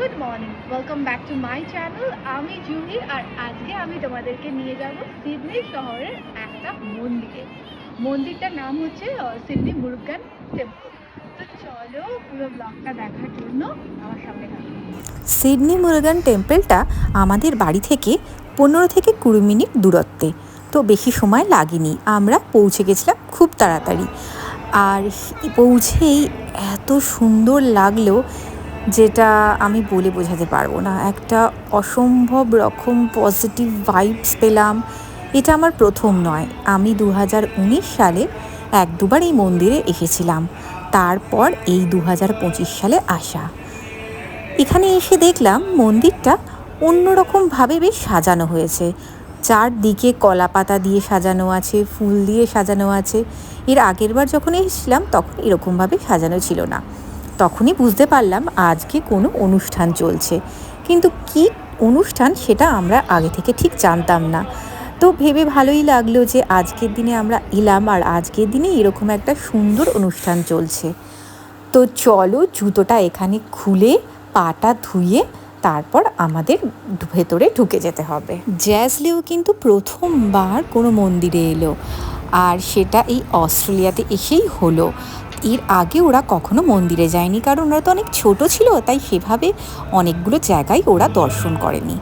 Good morning welcome back to my channel আমি জুহি আর আজকে আমি তোমাদেরকে নিয়ে যাব সিডনি শহরের একটা মন্দিরে। মন্দিরটার নাম হচ্ছে Sydney Murugan temple Sydney Murugan টেম্পলটা আমাদের বাড়ি থেকে পনেরো থেকে কুড়ি মিনিট দূরত্বে। তো বেশি সময় লাগেনি, আমরা পৌঁছে গেছিলাম খুব তাড়াতাড়ি। আর পৌঁছেই এত সুন্দর লাগল যেটা আমি বলে বোঝাতে পারব না। একটা অসম্ভব রকম পজিটিভ ভাইবস পেলাম। এটা আমার প্রথম নয়। আমি দু হাজার উনিশ সালে এক দুবার এই মন্দিরে এসেছিলাম। তারপর এই দু হাজার পঁচিশ সালে আসা। এখানে এসে দেখলাম মন্দিরটা অন্যরকমভাবে বেশ সাজানো হয়েছে। চারদিকে কলা পাতা দিয়ে সাজানো আছে, ফুল দিয়ে সাজানো আছে। এর আগের বার যখন এসেছিলাম তখন এরকমভাবে সাজানো ছিল না। তখনই বুঝতে পারলাম আজকে কোনো অনুষ্ঠান চলছে। কিন্তু কি অনুষ্ঠান সেটা আমরা আগে থেকে ঠিক জানতাম না। তো ভেবে ভালোই লাগল যে আজকের দিনে আমরা এলাম আর আজকের দিনে এরকম একটা সুন্দর অনুষ্ঠান চলছে। তো চলো জুতোটা এখানে খুলে, পাটা ধুয়ে তারপর আমাদের ভেতরে ঢুকে যেতে হবে। জ্যাজলেও কিন্তু প্রথমবার কোনো মন্দিরে এলো। আর সেটা এই অস্ট্রেলিয়াতে এসেই হলো। এর আগে ওরা কখনো মন্দিরে যায়নি, কারণ ওরা তো অনেক ছোট ছিল, তাই সেভাবে অনেকগুলো জায়গায় ওরা দর্শন করেনি।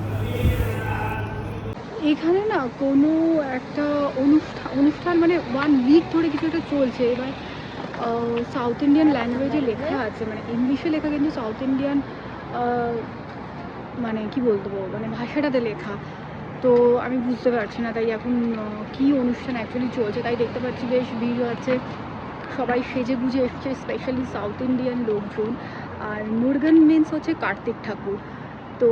এখানে না কোনো একটা অনুষ্ঠান অনুষ্ঠান মানে ওয়ান উইক ধরে কিছু একটা চলছে। এবার সাউথ ইন্ডিয়ান ল্যাঙ্গুয়েজে লেখা আছে মানে ইংলিশে লেখা কিন্তু সাউথ ইন্ডিয়ান মানে কি বলতে পারব মানে ভাষাটাতে লেখা। তো আমি বুঝতে পারছি না, তাই এখন কি অনুষ্ঠান অ্যাকচুয়ালি চলছে, তাই দেখতে পাচ্ছি বেশ ভিড় আছে সবাই সেজে গুজে এসছে স্পেশালি সাউথ ইন্ডিয়ান লোকজন। আর মুরগান মিন্স হচ্ছে কার্তিক ঠাকুর। তো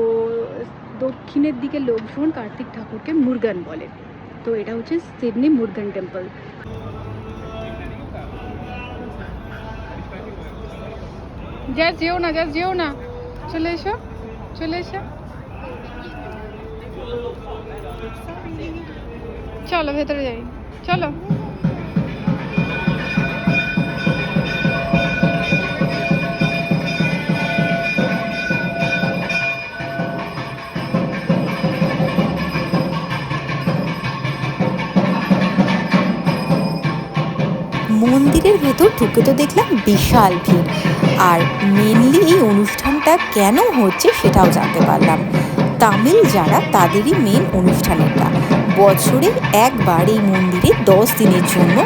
দক্ষিণের দিকে লোকজন কার্তিক ঠাকুরকে মুরগান বলে। তো এটা হচ্ছে সিডনি মুরগান টেম্পল যা যেও না যা যেও না। চলে এসো চলে এসো। চলো, ভেতরে যাই। চলো। মন্দিরের ভেতর ঢুকে তো দেখলাম বিশাল ভিড়। আর মেনলি এই অনুষ্ঠানটা কেন হচ্ছে সেটাও জানতে পারলাম। তামিল যারা, তাদেরই মেন অনুষ্ঠান এটা বছরে একবার এই মন্দিরে দশ দিনের জন্য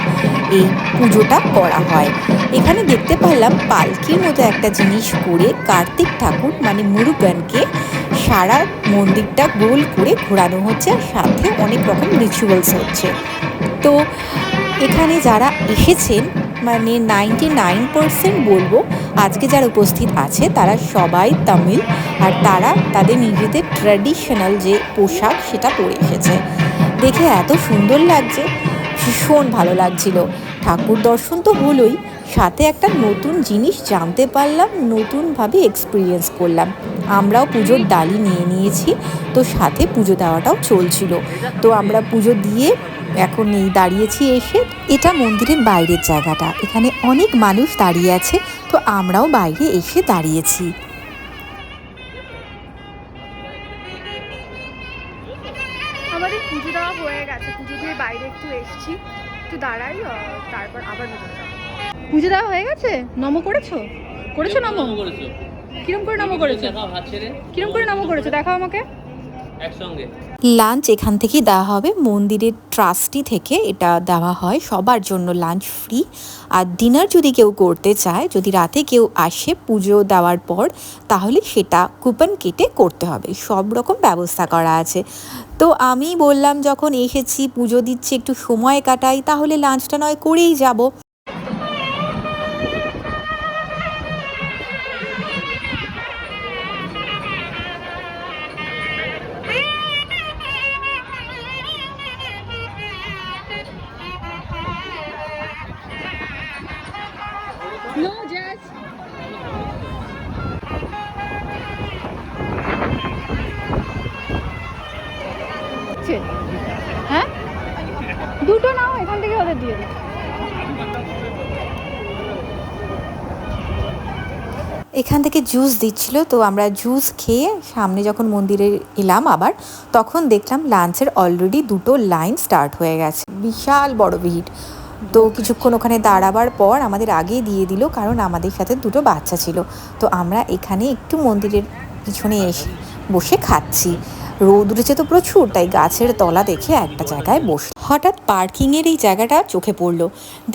এই পুজোটা করা হয়। এখানে দেখতে পারলাম পালকির মতো একটা জিনিস করে কার্তিক ঠাকুর মানে মুরুগানকে সারা মন্দিরটা গোল করে ঘোরানো হচ্ছে আর সাথে অনেক রকম রিচুয়ালস হচ্ছে। তো এখানে যারা এসেছেন মানে নাইনটি নাইন পার্সেন্ট বলব, আজকে যারা উপস্থিত আছে তারা সবাই তামিল, আর তারা তাদের নিজেদের ট্র্যাডিশনাল যে পোশাক সেটা পরে এসেছে। দেখে এত সুন্দর লাগছে, ভীষণ ভালো লাগছিল। ঠাকুর দর্শন তো হলোই, সাথে একটা নতুন জিনিস জানতে পারলাম, নতুনভাবে এক্সপিরিয়েন্স করলাম। আমরাও পুজোর ডালি নিয়ে নিয়েছি, তো সাথে পুজো দেওয়াটাও চলছিল। তো আমরা পুজো দিয়ে এখন এই দাঁড়িয়েছি এসে এটা মন্দিরের বাইরের জায়গাটা। এখানে অনেক মানুষ দাঁড়িয়ে আছে তো আমরাও বাইরে এসে দাঁড়িয়েছি। আমাদের পুজো দেওয়া হয়ে গেছে। পুজো দিয়ে বাইরে একটু এসেছি। একটু দাঁড়াই তারপর আবার পুজো দেওয়া হয়ে গেছে? নম করেছ? করেছ নম? করেছ। কিরম করে নম করেছ? দেখাও কিরম করে নম করেছ? দেখাও আমাকে। লাঞ্চ এখান থেকেই দেওয়া হবে। মন্দিরের ট্রাস্টি থেকে এটা দেওয়া হয়। সবার জন্য লাঞ্চ ফ্রি। আর ডিনার যদি কেউ করতে চায়, যদি রাতে কেউ আসে পুজো দেওয়ার পর, তাহলে সেটা কুপন কেটে করতে হবে। সব রকম ব্যবস্থা করা আছে। তো আমি বললাম, যখন এসেছি, পুজো দিচ্ছি, একটু সময় কাটাই, তাহলে লাঞ্চটা নয়, করেই যাব। নো জাস্ট হ্যাঁ? দুটো নাও এখান থেকে ওদের দিয়ে এখান থেকে জুস দিচ্ছিল, তো আমরা জুস খেয়ে সামনে যখন মন্দিরে এলাম আবার, তখন দেখলাম লাঞ্চের অলরেডি দুটো লাইন স্টার্ট হয়ে গেছে। বিশাল বড় ভিড়। তো কিছুক্ষণ ওখানে দাঁড়াবার পর আমাদের আগেই দিয়ে দিল, কারণ আমাদের সাথে দুটো বাচ্চা ছিল। তো আমরা এখানে একটু মন্দিরের পিছনে এসে বসে খাচ্ছি। রোদ উঠেছে তো প্রচুর, তাই গাছের তলা দেখে একটা জায়গায় বস, হঠাৎ পার্কিংয়ের এই জায়গাটা চোখে পড়ল।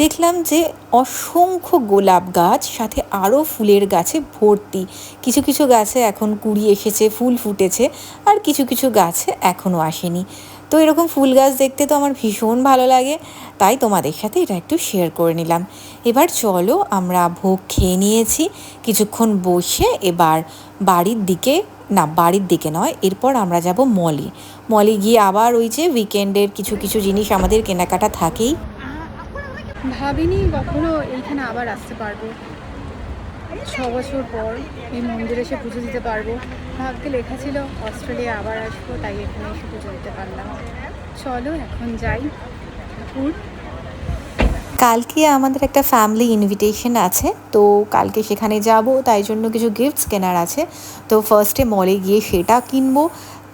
দেখলাম যে অসংখ্য গোলাপ গাছ, সাথে আরও ফুলের গাছে ভর্তি। কিছু কিছু গাছে এখন কুড়ি এসেছে, ফুল ফুটেছে, আর কিছু কিছু গাছে এখনও আসেনি। তো এরকম ফুল গাছ দেখতে তো আমার ভীষণ ভালো লাগে। তাই তোমাদের সাথে এটা একটু শেয়ার করে নিলাম। এবার চলো আমরা ভোগ খেয়ে নিয়েছি। কিছুক্ষণ বসে এবার বাড়ির দিকে, না, বাড়ির দিকে নয়, এরপর আমরা যাব মলে মলে গিয়ে আবার ওই যে উইকেন্ডের কিছু কিছু জিনিস আমাদের কেনাকাটা থাকেই। ভাবিনি কখনো এইখানে আবার আসতে পারব। ছ বছর পর এই মন্দিরে এসে পুজো দিতে পারব। ভাগ্যে লেখা ছিল, অস্ট্রেলিয়া আবার আসব, তাই এখানে এসে পুজো দিতে পারলাম। চলো এখন যাই ঠাকুর। কালকে আমাদের একটা ফ্যামিলি ইনভিটেশন আছে, তো কালকে সেখানে যাব, তাই জন্য কিছু গিফটস কেনার আছে। তো ফার্স্টে মলে গিয়ে সেটা কিনবো,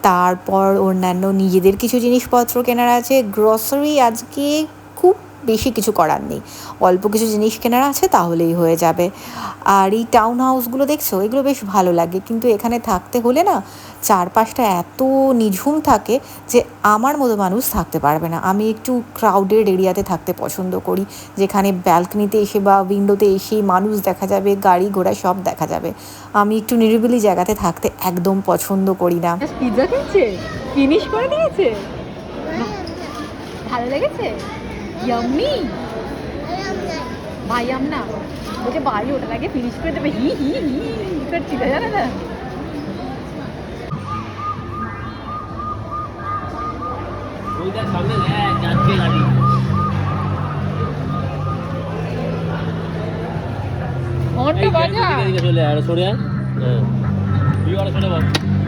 তারপর অন্যান্য নিজেদের কিছু জিনিসপত্র কেনার আছে। গ্রসারি আজকে বেশি কিছু করার নেই। অল্প কিছু জিনিস কেনার আছে তাহলেই হয়ে যাবে। আর এই টাউন হাউসগুলো দেখছ? এগুলো বেশ ভালো লাগে। কিন্তু এখানে থাকতে হলে না চারপাশটা এত নিঝুম থাকে যে আমার মতো মানুষ থাকতে পারবে না। আমি একটু ক্রাউডেড এরিয়াতে থাকতে পছন্দ করি। যেখানে ব্যালকনিতে এসে বা উইন্ডোতে এসে মানুষ দেখা যাবে, গাড়ি ঘোড়া সব দেখা যাবে। আমি একটু নিরিবিলি জায়গাতে থাকতে একদম পছন্দ করি না। পিৎজা খেয়েছে? ফিনিশ করে দিয়েছে? ভালো লেগেছে? යම්මි భయం నా ఓకే బాయ్ అలాగే ఫినిష్ పెద్ద హీ హీ హీ ఇక్కడ చిగజారా उधर सामने है जांच के गाड़ी ऑन तो बाजा चले यार छोड़ यार ये वाला छोड़ बाबू